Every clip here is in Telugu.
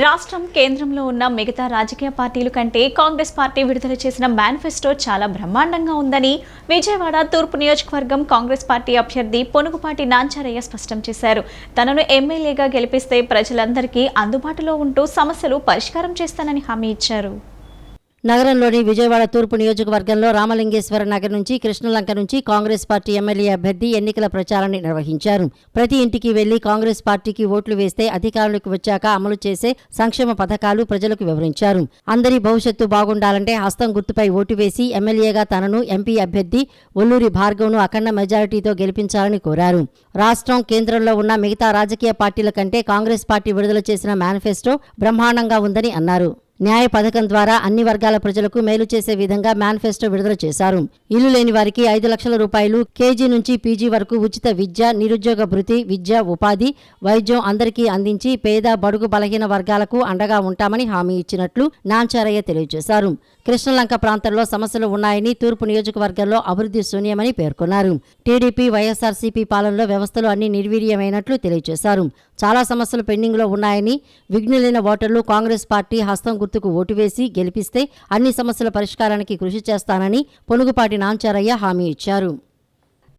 రాష్ట్రం కేంద్రంలో ఉన్న మిగతా రాజకీయ పార్టీల కంటే కాంగ్రెస్ పార్టీ విడుదల చేసిన మేనిఫెస్టో చాలా బ్రహ్మాండంగా ఉందని విజయవాడ తూర్పు నియోజకవర్గం కాంగ్రెస్ పార్టీ అభ్యర్థి పొనుగుపాటి నాంచారయ్య స్పష్టం చేశారు. తనను ఎమ్మెల్యేగా గెలిపిస్తే ప్రజలందరికీ అందుబాటులో ఉంటూ సమస్యలు పరిష్కారం చేస్తానని హామీ ఇచ్చారు. నగరంలోని విజయవాడ తూర్పు నియోజకవర్గంలో రామలింగేశ్వర నగర్ నుంచి కృష్ణలంక నుంచి కాంగ్రెస్ పార్టీ ఎమ్మెల్యే అభ్యర్థి ఎన్నికల ప్రచారాన్ని నిర్వహించారు. ప్రతి ఇంటికి వెళ్ళి కాంగ్రెస్ పార్టీకి ఓట్లు వేస్తే అధికారులకు వచ్చాక అమలు చేసే సంక్షేమ పథకాలు ప్రజలకు వివరించారు. అందరి భవిష్యత్తు బాగుండాలంటే హస్తం గుర్తుపై ఓటు వేసి ఎమ్మెల్యేగా తనను ఎంపీ అభ్యర్థి ఒల్లూరి భార్గవ్ను అఖండ మెజారిటీతో గెలిపించాలని కోరారు. రాష్ట్రం కేంద్రంలో ఉన్న మిగతా రాజకీయ పార్టీల కంటే కాంగ్రెస్ పార్టీ విడుదల చేసిన మేనిఫెస్టో బ్రహ్మాండంగా ఉందని అన్నారు. న్యాయ పథకం ద్వారా అన్ని వర్గాల ప్రజలకు మేలు చేసే విధంగా మేనిఫెస్టో విడుదల చేశారు. ఇల్లు లేని వారికి ఐదు లక్షల రూపాయలు కేజీ నుంచి పీజీ వరకు ఉచిత విద్య నిరుద్యోగ భృతి విద్య ఉపాధి వైద్యం అందరికీ అందించి పేద బడుగు బలహీన వర్గాలకు అండగా ఉంటామని హామీ ఇచ్చినట్లు నాంచారయ్య తెలియజేశారు. కృష్ణలంక ప్రాంతంలో సమస్యలు ఉన్నాయని తూర్పు నియోజకవర్గంలో అభివృద్ధి శూన్యమని పేర్కొన్నారు. టీడీపీ వైఎస్ఆర్సీపీ పాలనలో వ్యవస్థలు అన్ని నిర్వీర్యమైనట్లు తెలియజేశారు. చాలా సమస్యలు పెండింగ్లో ఉన్నాయని విఘ్నులైన ఓటర్లు కాంగ్రెస్ పార్టీ హస్తం గుర్తుకు ఓటు వేసి గెలిపిస్తే అన్ని సమస్యల పరిష్కారానికి కృషి చేస్తానని పొనుగుపాటి నాంచారయ్య హామీ ఇచ్చారు.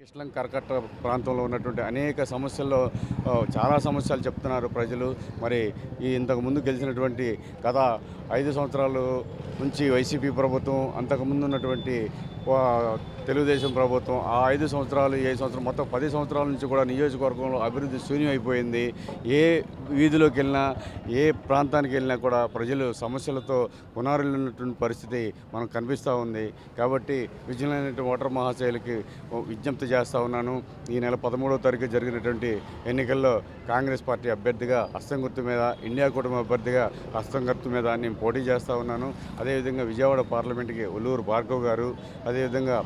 కిష్లం కర్కట్ట ప్రాంతంలో ఉన్నటువంటి అనేక సమస్యల్లో చాలా సమస్యలు చెప్తున్నారు ప్రజలు. మరి ఈ ఇంతకుముందు గెలిచినటువంటి గత ఐదు సంవత్సరాలు నుంచి వైసీపీ ప్రభుత్వం అంతకుముందు ఉన్నటువంటి తెలుగుదేశం ప్రభుత్వం ఆ ఐదు సంవత్సరాలు ఏ సంవత్సరం మొత్తం పది సంవత్సరాల నుంచి కూడా నియోజకవర్గంలో అభివృద్ధి శూన్యం అయిపోయింది ఏ వీధిలోకి వెళ్ళినా ఏ ప్రాంతానికి వెళ్ళినా కూడా ప్రజలు సమస్యలతో ఉన్నటువంటి పరిస్థితి మనకు కనిపిస్తూ ఉంది. కాబట్టి విజయనైనటువంటి ఓటర్ మహాశైలకి విజ్ఞప్తి చేస్తూ ఉన్నాను. ఈ నెల పదమూడవ తారీఖు జరిగినటువంటి ఎన్నికల్లో కాంగ్రెస్ పార్టీ అభ్యర్థిగా హస్తం గుర్తు మీద ఇండియా కుటుంబ అభ్యర్థిగా హస్తం గుర్తు మీద నేను పోటీ చేస్తూ ఉన్నాను. అదేవిధంగా విజయవాడ పార్లమెంట్కి ఒల్లూరు భార్గవ్ గారు అదేవిధంగా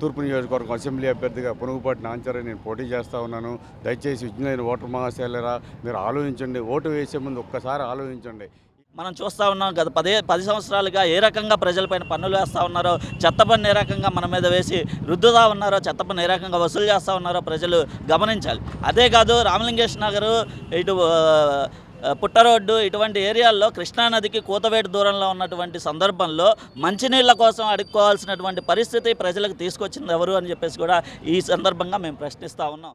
తూర్పు నియోజకవర్గం అసెంబ్లీ అభ్యర్థిగా పునుగుపాటి నాంచారని నేను పోటీ చేస్తూ ఉన్నాను. దయచేసి విజ్ఞులైన ఓటర్ మహాశైలరా మీరు ఆలోచించండి. ఓటు వేసే ముందు ఒక్కసారి ఆలోచించండి. మనం చూస్తూ ఉన్నాం గత పదే పది సంవత్సరాలుగా ఏ రకంగా ప్రజలపైన పన్నులు వేస్తూ ఉన్నారో చెత్త పన్ను ఏ రకంగా మన మీద వేసి రుద్దుతా ఉన్నారో చెత్త పన్ను ఏ రకంగా వసూలు చేస్తూ ఉన్నారో ప్రజలు గమనించాలి. అదే కాదు రామలింగేష్ నగరు ఇటు పుట్ట పుట్టరోడ్డు ఇటువంటి ఏరియాల్లో కృష్ణానదికి కూతవేటు దూరంలో ఉన్నటువంటి సందర్భంలో మంచినీళ్ళ కోసం అడుక్కోవాల్సినటువంటి పరిస్థితి ప్రజలకు తీసుకొచ్చింది ఎవరు అని చెప్పేసి కూడా ఈ సందర్భంగా మేము ప్రశ్నిస్తూ ఉన్నాం.